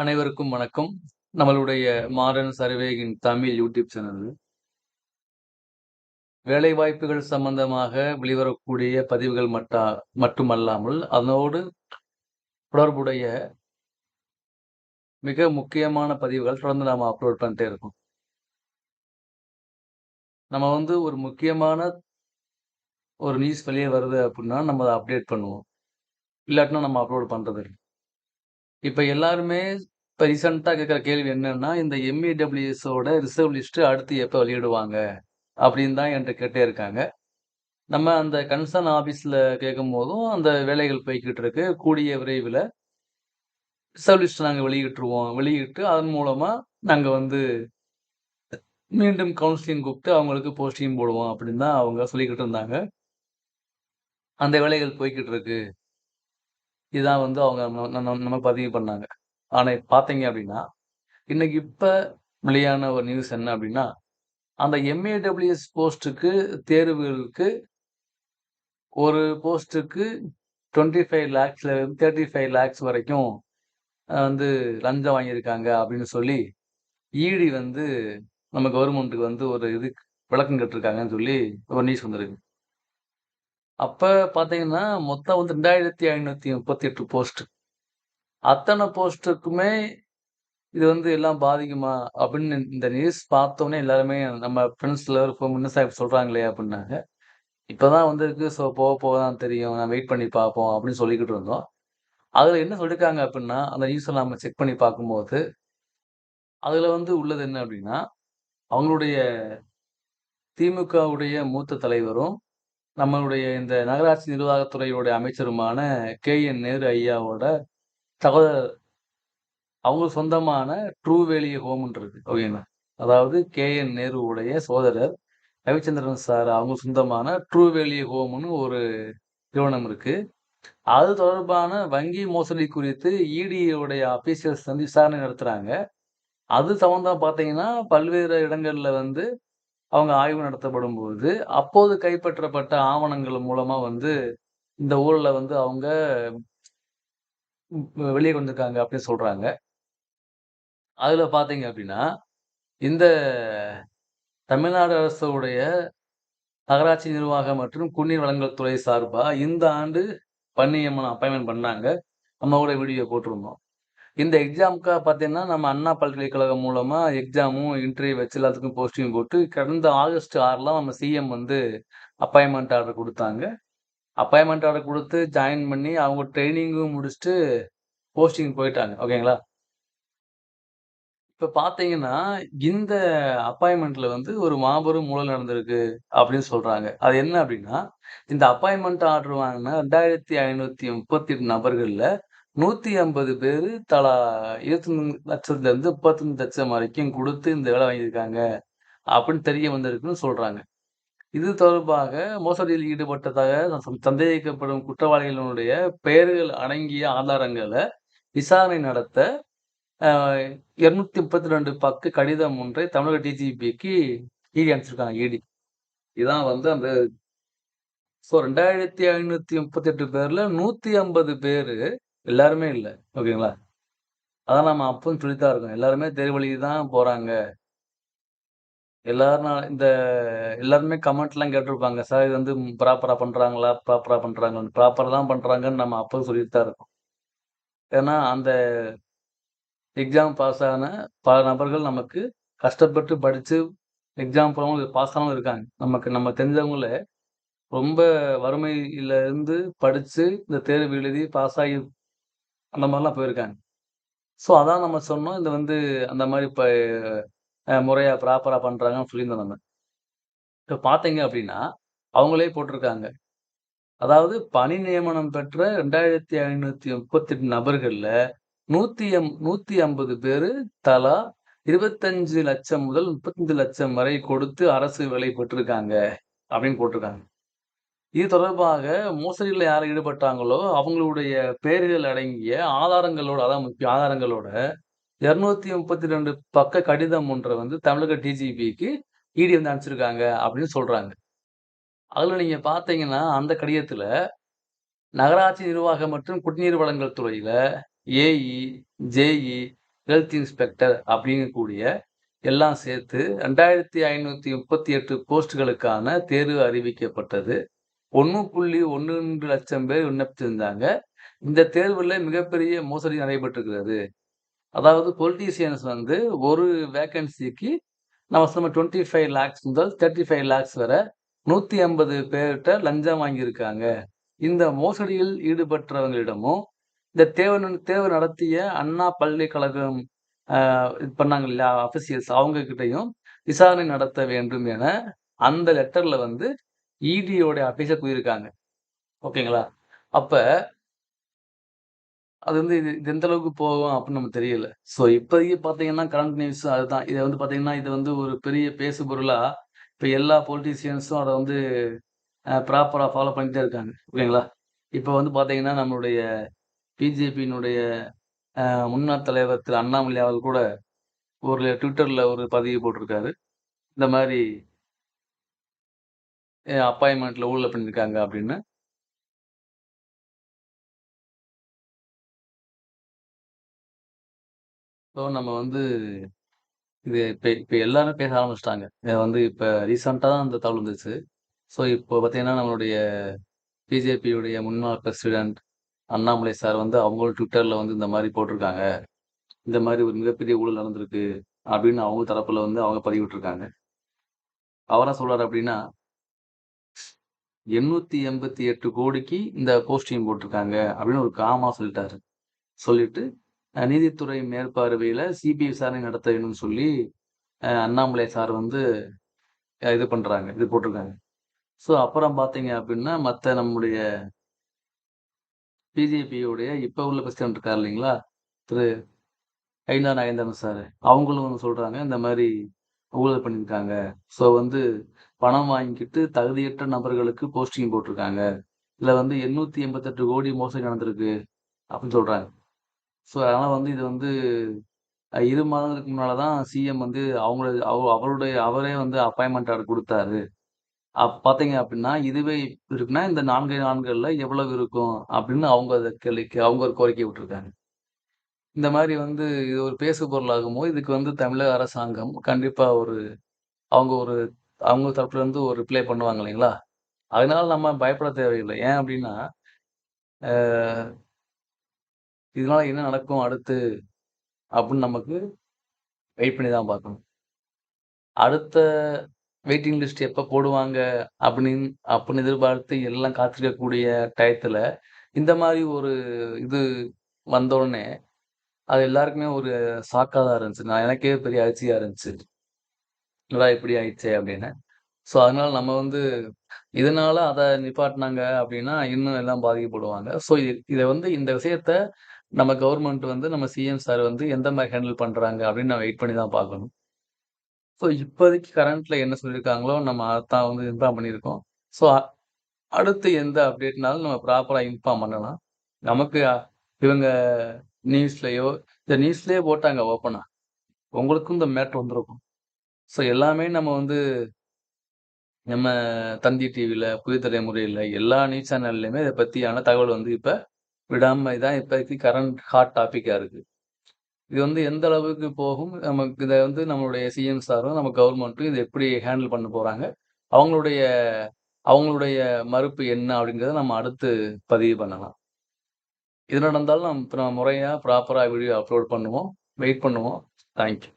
அனைவருக்கும் வணக்கம். நம்மளுடைய மாடர்ன் சர்வேகின் தமிழ் யூடியூப் சேனல். வேலைவாய்ப்புகள் சம்பந்தமாக வெளிவரக்கூடிய பதிவுகள் மட்டா மட்டுமல்லாமல், அதனோடு தொடர்புடைய மிக முக்கியமான பதிவுகள் தொடர்ந்து நாம் அப்லோட் பண்ணிட்டே இருக்கோம். நம்ம வந்து ஒரு முக்கியமான ஒரு நியூஸ் வெளியே வருது அப்படின்னா நம்ம அதை அப்டேட் பண்ணுவோம். இல்லாட்டினா நம்ம அப்லோட் பண்ணுறது இல்லை இப்போ எல்லாருமே இப்போ ரீசெண்டாக கேட்குற கேள்வி என்னன்னா, இந்த எம்இடபிள்யூஎஸோட ரிசர்வ் லிஸ்ட்டு அடுத்து எப்போ வெளியிடுவாங்க? அப்படின்னு தான் என்கிட்ட கேட்டே இருக்காங்க. நம்ம அந்த கன்சர்ன் ஆஃபீஸில் கேட்கும் போதும் அந்த வேலைகள் போய்கிட்டு இருக்கு. கூடிய விரைவில் ரிசர்வ் லிஸ்ட் நாங்கள் வெளியிட்டுருவோம். வெளியிட்டு அதன் மூலமாக நாங்கள் வந்து மீண்டும் கவுன்சிலிங் கூப்பிட்டு அவங்களுக்கு போஸ்டிங் போடுவோம் அப்படின்னு தான் அவங்க சொல்லிக்கிட்டு இருந்தாங்க. அந்த வேலைகள் போய்கிட்டு இருக்கு. இதுதான் வந்து அவங்க நம்ம பதிவு பண்ணாங்க. ஆனால் பார்த்தீங்க அப்படின்னா, இன்னைக்கு இப்போ வெளியான ஒரு நியூஸ் என்ன அப்படின்னா, அந்த எம்.ஏ.டபிள்யூ.எஸ் போஸ்ட்டுக்கு தேர்வுகளுக்கு ஒரு போஸ்ட்டுக்கு டுவெண்ட்டி ஃபைவ் லேக்ஸில் தேர்ட்டி ஃபைவ் லேக்ஸ் வரைக்கும் வந்து லஞ்சம் வாங்கியிருக்காங்க அப்படின்னு சொல்லி, ஈடி வந்து நம்ம கவர்மெண்ட்டுக்கு வந்து ஒரு இது விளக்கம் கட்டிருக்காங்கன்னு சொல்லி ஒரு நியூஸ் வந்திருக்கு. அப்போ பார்த்தீங்கன்னா, மொத்தம் வந்து ரெண்டாயிரத்தி ஐநூற்றி முப்பத்தெட்டு போஸ்ட்டு அத்தனை போஸ்ட்டுக்குமே இது வந்து எல்லாம் பாதிக்குமா? அப்படின்னு இந்த நியூஸ் பார்த்தோன்னே எல்லாருமே நம்ம ஃப்ரெண்ட்ஸில் இருக்கும் பண்ணி சொல்கிறாங்களே அப்படின்னாங்க அப்படின்னாங்க. இப்பதான் வந்திருக்கு. ஸோ போக போக தான் தெரியும். நான் வெயிட் பண்ணி பார்ப்போம் அப்படின்னு சொல்லிக்கிட்டு இருந்தோம். அதில் என்ன சொல்லியிருக்காங்க அப்படின்னா, அந்த நியூஸை நம்ம செக் பண்ணி பார்க்கும்போது, அதில் வந்து உள்ளது என்ன அப்படின்னா, அவங்களுடைய திமுகவுடைய மூத்த தலைவரும், நம்மளுடைய இந்த நகராட்சி நிர்வாகத்துறையுடைய அமைச்சருமான கே.என். நேரு ஐயாவோட சகோதரர் அவங்க சொந்தமான ட்ரூ வேலி ஹோம்ன்னு இருக்கு. ஓகேங்களா? அதாவது கே.என். நேருவுடைய சோதரர் ரவிச்சந்திரன் சார் அவங்க சொந்தமான ட்ரூ ஹோம்னு ஒரு நிறுவனம் இருக்கு. அது தொடர்பான வங்கி மோசடி குறித்து இடியுடைய அஃபீஷியல்ஸ் வந்து விசாரணை நடத்துறாங்க. அது சம்மந்தமா பார்த்தீங்கன்னா, பல்வேறு இடங்கள்ல வந்து அவங்க ஆய்வு நடத்தப்படும்போது, அப்போது கைப்பற்றப்பட்ட ஆவணங்கள் மூலமா வந்து இந்த ஊர்ல வந்து அவங்க வெளியே கொண்டிருக்காங்க வந்திருக்காங்க அப்படின்னு சொல்றாங்க. அதுல பார்த்தீங்க அப்படின்னா, இந்த தமிழ்நாடு அரசுடைய நகராட்சி நிர்வாகம் மற்றும் குடிநீர் வழங்கல் துறை சார்பா இந்த ஆண்டு பன்னியம்மன் அப்பாயின்மெண்ட் பண்ணாங்க. நம்ம கூட வீடியோ போட்டிருந்தோம். இந்த எக்ஸாம்க்காக பார்த்தீங்கன்னா, நம்ம அண்ணா பல்கலைக்கழகம் மூலமாக எக்ஸாமும், இன்டர்வியூ வச்சு எல்லாத்துக்கும் போஸ்டிங் போட்டு கடந்த ஆகஸ்ட் ஆறுலாம் நம்ம சிஎம் வந்து அப்பாயின்மெண்ட் ஆர்டர் கொடுத்தாங்க அப்பாயின்மெண்ட் ஆர்டர் கொடுத்து ஜாயின் பண்ணி அவங்க ட்ரைனிங்கும் முடிச்சுட்டு போஸ்டிங் போயிட்டாங்க. ஓகேங்களா? இப்போ பார்த்தீங்கன்னா, இந்த அப்பாயின்மெண்ட்டில் வந்து ஒரு மாபெரும் மூலம் நடந்திருக்கு அப்படின்னு சொல்றாங்க. அது என்ன அப்படின்னா, இந்த அப்பாயின்மெண்ட் ஆர்டர் வாங்கின ரெண்டாயிரத்தி ஐநூத்தி முப்பத்தி எட்டு நபர்களில் நூற்றி ஐம்பது பேர் தலா 23,00,000 இருந்து 35,00,000 வரைக்கும் கொடுத்து இந்த வேலை வாங்கியிருக்காங்க. அப்படின்னு தெரிய வந்திருக்குன்னு சொல்றாங்க. இது தொடர்பாக மோசடியில் ஈடுபட்டதாக சந்தேகிக்கப்படும் குற்றவாளிகளுடைய பெயர்கள் அடங்கிய ஆதாரங்களை விசாரணை நடத்த அ 232 பக்க கடிதம் ஒன்றை தமிழக டிஜிபிக்கு இடி அனுப்பிச்சிருக்காங்க இடி இதான் வந்து அந்த ஸோ 2538 பேர்ல 150 பேரு எல்லாருமே இல்லை ஓகேங்களா? அதான் நம்ம அப்பவும் சொல்லித்தான் இருக்கோம். எல்லாருமே தேர்வு எழுதி தான் போறாங்க. எல்லாரும் இந்த எல்லாருமே கமெண்ட்லாம் கேட்டிருப்பாங்க. சார் இது வந்து ப்ராப்பரா பண்றாங்களா? ப்ராப்பரா பண்றாங்களான்னு. ப்ராப்பராக தான் பண்றாங்கன்னு நம்ம அப்பவும் சொல்லிட்டு தான் இருக்கோம். ஏன்னா, அந்த எக்ஸாம் பாஸ் ஆன பல நபர்கள் நமக்கு கஷ்டப்பட்டு படிச்சு எக்ஸாம் போகிறவங்க பாஸ் ஆனவங்க இருக்காங்க. நமக்கு நம்ம தெரிஞ்சவங்கள ரொம்ப வறுமையில இருந்து படிச்சு இந்த தேர்வு எழுதி பாஸ் ஆகி அந்த மாதிரிலாம் போயிருக்காங்க. ஸோ அதான் நம்ம சொன்னோம். இது வந்து அந்த மாதிரி இப்போ முறையாக முறையா ப்ராப்பரா சொல்லியிருந்தோம் நம்ம. இப்ப பார்த்தீங்க அப்படின்னா, அவங்களே போட்டிருக்காங்க. அதாவது பணி நியமனம் பெற்ற 2538 நபர்கள்ல 100 150 பேரு தலா 25,00,000 முதல் 35,00,000 வரை கொடுத்து அரசு வேலை பெற்றிருக்காங்க. அப்படின்னு போட்டிருக்காங்க. இது தொடர்பாக மோசடியில் யார் ஈடுபட்டாங்களோ, அவங்களுடைய பேர்கள் அடங்கிய ஆதாரங்களோட அதான் முக்கிய ஆதாரங்களோட 232 பக்க கடிதம் ஒன்றை வந்து தமிழக டிஜிபிக்கு இடி வந்து அனுப்பிச்சிருக்காங்க அப்படின்னு சொல்றாங்க. அதில் நீங்க பார்த்தீங்கன்னா, அந்த கடிதத்தில் நகராட்சி நிர்வாகம் மற்றும் குடிநீர் வழங்கல் துறையில ஏஇ, ஜேஇ, ஹெல்த் இன்ஸ்பெக்டர் அப்படிங்கக்கூடிய எல்லாம் சேர்த்து 2538 போஸ்ட்களுக்கான தேர்வு அறிவிக்கப்பட்டது. 1.12 லட்சம் பேர் விண்ணப்பிச்சிருந்தாங்க. இந்த தேர்வில் மிகப்பெரிய மோசடி நடைபெற்றிருக்கிறது. அதாவது பொலிட்டீசியன்ஸ் வந்து ஒரு வேக்கன்சிக்கு நம்ம சொன்ன 25 லாக்ஸ் முதல் தேர்ட்டி ஃபைவ் லேக்ஸ் வரை நூற்றி ஐம்பது பேர்கிட்ட லஞ்சம் வாங்கியிருக்காங்க. இந்த மோசடியில் ஈடுபட்டவங்களிடமும், இந்த தேவை தேர்வு நடத்திய அண்ணா பல்கலைக்கழகம் இது பண்ணாங்க இல்லையா? அஃபிசியல்ஸ் அவங்க கிட்டையும் விசாரணை நடத்த வேண்டும் என அந்த லெட்டரில் வந்து இடியோட ஆஃபீஸர் போயிருக்காங்க ஓகேங்களா? அப்ப அது வந்து இது இது எந்த அளவுக்கு போகும் அப்படின்னு நமக்கு தெரியல. ஸோ இப்போதைக்கு பார்த்தீங்கன்னா, கரண்ட் நியூஸ் அதுதான். இதை வந்து பார்த்தீங்கன்னா, இது வந்து ஒரு பெரிய பேசு பொருளா இப்ப எல்லா பொலிட்டீசியன்ஸும் அதை வந்து ப்ராப்பராக ப்ராப்பரா ஃபாலோ பண்ணிட்டே இருக்காங்க. ஓகேங்களா? இப்போ வந்து பார்த்தீங்கன்னா, நம்மளுடைய பிஜேபியினுடைய முன்னாள் தலைவர் திரு அண்ணாமலை அவர்கள் கூட ஒரு ட்விட்டர்ல ஒரு பதிவு போட்டிருக்காரு. இந்த மாதிரி எ ஊழல் பண்ணியிருக்காங்க அப்படின்னு. ஸோ நம்ம வந்து இது இப்போ இப்போ எல்லாரும் பேச ஆரம்பிச்சிட்டாங்க வந்து இப்போ ரீசென்ட்டா தான் அந்த தகவல் வந்துச்சு. ஸோ இப்போ பார்த்தீங்கன்னா, நம்மளுடைய பிஜேபியுடைய முன்னாள் பிரசிடென்ட் அண்ணாமலை சார் வந்து அவங்களும் ட்விட்டரில் வந்து இந்த மாதிரி போட்டிருக்காங்க. இந்த மாதிரி ஒரு மிகப்பெரிய ஊழல் நடந்திருக்கு. அப்படின்னு அவங்க தரப்பில் வந்து அவங்க பதிவிட்டிருக்காங்க. சொல்கிறார் அப்படின்னா எண்ணூத்தி எண்பத்தி எட்டு கோடிக்கு இந்த போஸ்டிங் போட்டிருக்காங்க அப்படின்னு ஒரு காமா சொல்லிட்டாரு. சொல்லிட்டு நீதித்துறை மேற்பார்வையில சிபிஐ விசாரணை நடத்த வேணும்னு சொல்லி அண்ணாமலை சார் வந்து இது பண்றாங்க. இது போட்டிருக்காங்க. ஸோ அப்புறம் பார்த்தீங்க அப்படின்னா, மத்த நம்முடைய பிஜேபியுடைய இப்போ உள்ள பிரசிடென்ட் இருக்கார் இல்லைங்களா? திரு ஐந்தா நாகேந்திரன் சார். அவங்களும் வந்து சொல்றாங்க, இந்த மாதிரி ஊழல் பண்ணியிருக்காங்க. ஸோ வந்து பணம் வாங்கிக்கிட்டு தகுதியற்ற நபர்களுக்கு போஸ்டிங் போட்டிருக்காங்க. இதுல வந்து 888 கோடி மோசடி நடந்திருக்கு அப்படின்னு சொல்றாங்க. ஸோ அதனால வந்து இது வந்து இரு மாதங்களுக்கு முன்னால தான் சிஎம் வந்து அவங்கள அவ அவருடைய அவரே வந்து அப்பாயின்மெண்ட் ஆர்டர் கொடுத்தாரு அப் பார்த்தீங்க அப்படின்னா, இதுவே இருக்குன்னா, இந்த நான்கு நான்குகளில் எவ்வளவு இருக்கும்? அப்படின்னு அவங்க அதை கேள்வி அவங்க ஒரு கோரிக்கை விட்டுருக்காங்க. இந்த மாதிரி வந்து இது ஒரு பேசு பொருளாகும்போது, இதுக்கு வந்து தமிழக அரசாங்கம் கண்டிப்பா ஒரு அவங்க ஒரு அவங்க தப்புல இருந்து ஒரு ரிப்ளை பண்ணுவாங்க இல்லைங்களா? அதனால நம்ம பயப்பட தேவையில்லை. ஏன் அப்படின்னா, இதனால என்ன நடக்கும் அடுத்து? அப்படின்னு நமக்கு வெயிட் பண்ணி தான் பார்க்கணும். அடுத்த வெயிட்டிங் லிஸ்ட் எப்போ போடுவாங்க? அப்படின்னு அப்படின்னு எதிர்பார்த்து எல்லாம் காத்திருக்கக்கூடிய டயத்துல, இந்த மாதிரி ஒரு இது வந்தோடனே அது எல்லாருக்குமே ஒரு சாக்காக தான் இருந்துச்சு. நான் எனக்கே பெரிய அதிர்ச்சியாக இருந்துச்சு. என்னடா இப்படி ஆயிடுச்சே அப்படின்னு. ஸோ அதனால நம்ம வந்து இதனால அத நிப்பாட்டினாங்க அப்படின்னா, இன்னும் எல்லாம் பாதிக்கப்படுவாங்க. ஸோ இதை வந்து இந்த விஷயத்த நம்ம கவர்மெண்ட் வந்து நம்ம சிஎம் சார் வந்து எந்த மாதிரி ஹேண்டில் பண்றாங்க அப்படின்னு நம்ம வெயிட் பண்ணி தான் பார்க்கணும். ஸோ இப்போதைக்கு கரண்ட்ல என்ன சொல்லியிருக்காங்களோ, நம்ம அதான் வந்து இன்ஃபார்ம் பண்ணியிருக்கோம். ஸோ அடுத்து எந்த அப்டேட்னாலும் நம்ம ப்ராப்பரா இன்ஃபார்ம் பண்ணலாம். நமக்கு இவங்க நியூஸ்லயோ இந்த நியூஸ்லயே போட்டாங்க ஓப்பனா. உங்களுக்கும் இந்த மேட்ரு வந்திருக்கும். ஸோ எல்லாமே நம்ம வந்து நம்ம தந்தி டிவியில் புதிய தலைமுறையில் எல்லா நியூஸ் சேனல்லையுமே இதை பற்றியான தகவல் வந்து இப்போ விடாமல் இதான் இப்போதைக்கு கரண்ட் ஹாட் டாப்பிக்காக இருக்குது இது வந்து எந்த அளவுக்கு போகும்? நமக்கு இதை வந்து நம்மளுடைய சிஎம் சாரும், நம்ம கவர்மெண்ட்டும் இதை எப்படி ஹேண்டில் பண்ண போகிறாங்க அவங்களுடைய அவங்களுடைய மறுப்பு என்ன? அப்படிங்கிறத நம்ம அடுத்து பதிவு பண்ணலாம். இது நடந்தாலும் நம்ம முறையாக ப்ராப்பராக வீடியோ அப்லோட் பண்ணுவோம். வெயிட் பண்ணுவோம். Thank you.